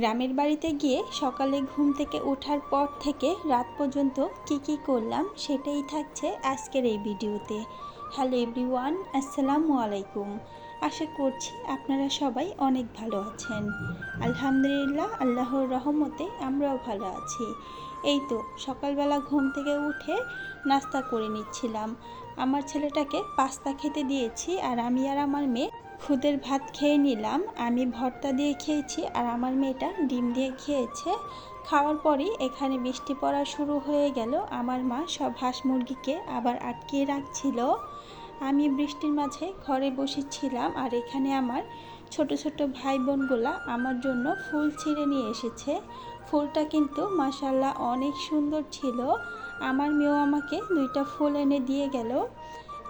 গ্রামের বাড়িতে গিয়ে সকালে ঘুম থেকে ওঠার পর থেকে রাত পর্যন্ত কি কি করলাম সেটাই থাকছে আজকের এই ভিডিওতে। হ্যালো এভরিওয়ান, আসসালামু আলাইকুম। আশা করছি আপনারা সবাই অনেক ভালো আছেন। আলহামদুলিল্লাহ, আল্লাহর রহমতে আমরাও ভালো আছি। এই তো সকালবেলা ঘুম থেকে উঠে নাস্তা করে নিচ্ছিলাম। আমার ছেলেটাকে পাস্তা খেতে দিয়েছি আর আমি আর আমার মেয়ে খুদের ভাত খেয়ে নিলাম। আমি ভর্তা দিয়ে খেয়েছি আর আমার মেয়েটা ডিম দিয়ে খেয়েছে। খাওয়ার পরই এখানে বৃষ্টি পড়া শুরু হয়ে গেল। আমার মা সব হাঁস মুরগিকে আবার আটকিয়ে রাখছিল। আমি বৃষ্টির মাঝে ঘরে বসেছিলাম আর এখানে আমার ছোট ছোট ভাই বোনগুলা আমার জন্য ফুল ছিঁড়ে নিয়ে এসেছে। ফুলটা কিন্তু মাসাল্লাহ অনেক সুন্দর ছিল। আমার মেয়েও আমাকে দুইটা ফুল এনে দিয়ে গেল।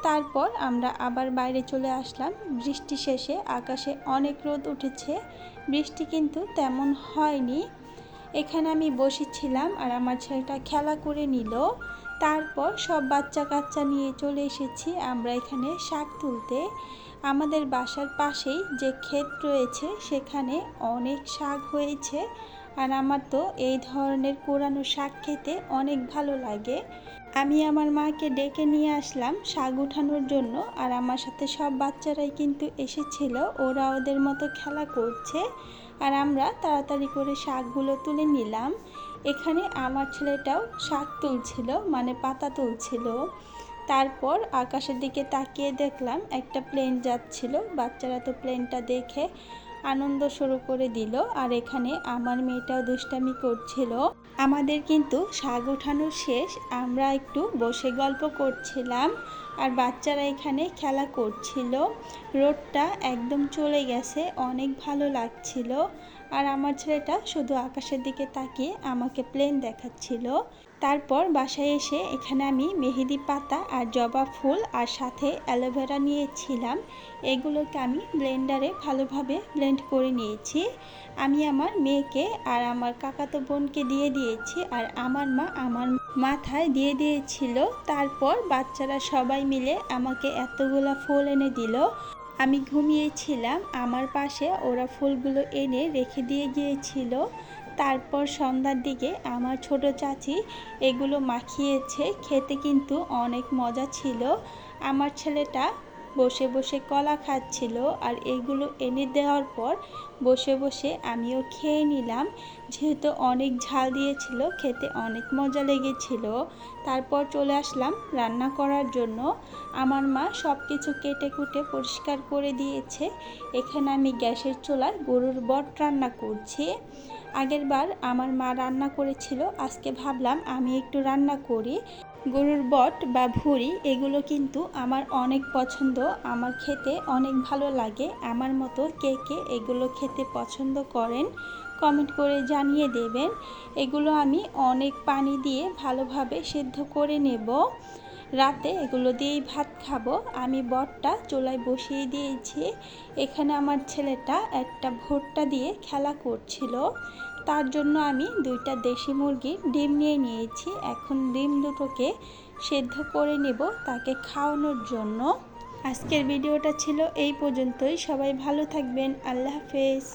তারপর আমরা আবার বাইরে চলে আসলাম। বৃষ্টি শেষে আকাশে অনেক রোদ উঠেছে। বৃষ্টি কিন্তু তেমন হয়নি। এখানে আমি বসেছিলাম আর আমার ছেলেটা খেলা করে নিল। তারপর সব বাচ্চা কাচ্চা নিয়ে চলে এসেছি আমরা এখানে শাক তুলতে। আমাদের বাসার পাশেই যে ক্ষেত রয়েছে সেখানে অনেক শাক হয়েছে। আর আমার তো এই ধরনের পুরানো শাক খেতে অনেক ভালো লাগে। আমি আমার মাকে ডেকে নিয়ে আসলাম শাক উঠানোর জন্য আর আমার সাথে সব বাচ্চারাই কিন্তু এসেছিল। ওরা ওদের মতো খেলা করছে আর আমরা তাড়াতাড়ি করে শাকগুলো তুলে নিলাম। এখানে আমার ছেলেটাও শাক তুলছিল মানে পাতা তুলছিল। তারপর আকাশের দিকে তাকিয়ে দেখলাম একটা প্লেন যাচ্ছিল। বাচ্চারা তো প্লেনটা দেখে আনন্দ শুরু করে দিল। আর এখানে আমার মেয়েটাও দুষ্টামি করছিল। আমাদের কিন্তু শাক ওঠানো শেষ। আমরা একটু বসে গল্প করছিলাম। আর বাচ্চারা এখানে খেলা করছিল। রোডটা একদম চলে গেছে। অনেক ভালো লাগছিল। আর আমার ছেলেটা শুধু আকাশের দিকে তাকিয়ে আমাকে প্লেন দেখাচ্ছিল। তারপর বাসায় এসে এখানে আমি মেহেদি পাতা আর জবা ফুল আর সাথে অ্যালোভেরা নিয়েছিলাম। এগুলোকে আমি ব্লেন্ডারে ভালোভাবে ব্লেন্ড করে নিয়েছি। আমি আমার মেয়েকে আর আমার কাকাতো বোনকে দিয়ে দিয়েছি আর আমার মা আমার মাথায় দিয়ে দিয়েছিল। তারপর বাচ্চারা সবাই মিলে আমাকে এতগুলো ফুল এনে দিল। আমি ঘুমিয়েছিলাম। আমার পাশে ওরা ফুলগুলো এনে রেখে দিয়ে গিয়েছিল। তারপর সন্ধ্যার দিকে আমার ছোট চাচি এগুলো মাখিয়েছে, খেতে কিন্তু অনেক মজা ছিল। আমার ছেলেটা বসে বসে কলা খাচ্ছিল আর এগুলো এনে দেওয়ার পর বসে বসে আমিও খেয়ে নিলাম। যেহেতু অনেক ঝাল দিয়েছিল, খেতে অনেক মজা লেগেছিল। তারপর চলে আসলাম রান্না করার জন্য। আমার মা সব কিছু কেটে কুটে পরিষ্কার করে দিয়েছে। এখানে আমি গ্যাসের চুলায় গরুর বট রান্না করছি। আগের বার আমার মা রান্না করেছিল, আজকে ভাবলাম আমি একটু রান্না করি। গরুর বট বা ভুড়ি, এগুলো কিন্তু আমার অনেক পছন্দ, আমার খেতে অনেক ভালো লাগে। আমার মতো কে কে এগুলো খেতে পছন্দ করেন কমেন্ট করে জানিয়ে দেবেন। এগুলো আমি অনেক পানি দিয়ে ভালোভাবে সেদ্ধ করে নেব। রাতে এগুলো দিয়েই ভাত খাব। আমি বটটা চুলায় বসিয়ে দিয়েছি। এখানে আমার ছেলেটা একটা ভুট্টা দিয়ে খেলা করছিল। তার জন্য আমি দুইটা দেশি মুরগির ডিম নিয়ে নিয়েছি। এখন ডিম দুটোকে সেদ্ধ করে নেব তাকে খাওয়ানোর জন্য। আজকের ভিডিওটা ছিল এই পর্যন্তই। সবাই ভালো থাকবেন। আল্লাহ হাফেজ।